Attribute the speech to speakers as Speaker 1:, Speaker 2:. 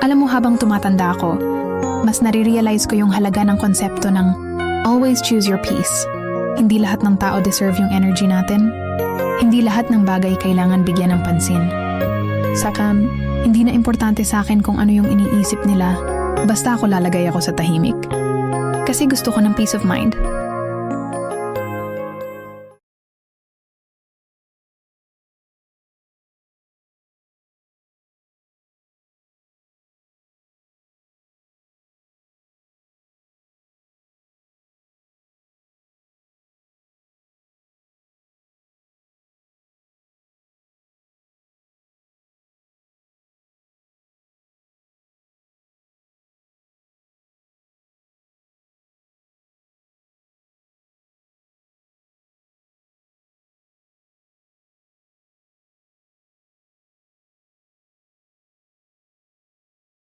Speaker 1: Alam mo habang tumatanda ako, mas nare-realize ko yung halaga ng konsepto ng always choose your peace. Hindi lahat ng tao deserve yung energy natin. Hindi lahat ng bagay kailangan bigyan ng pansin. Saka, hindi na importante sa akin kung ano yung iniisip nila. Basta ako lalagay ako sa tahimik. Kasi gusto ko ng peace of mind.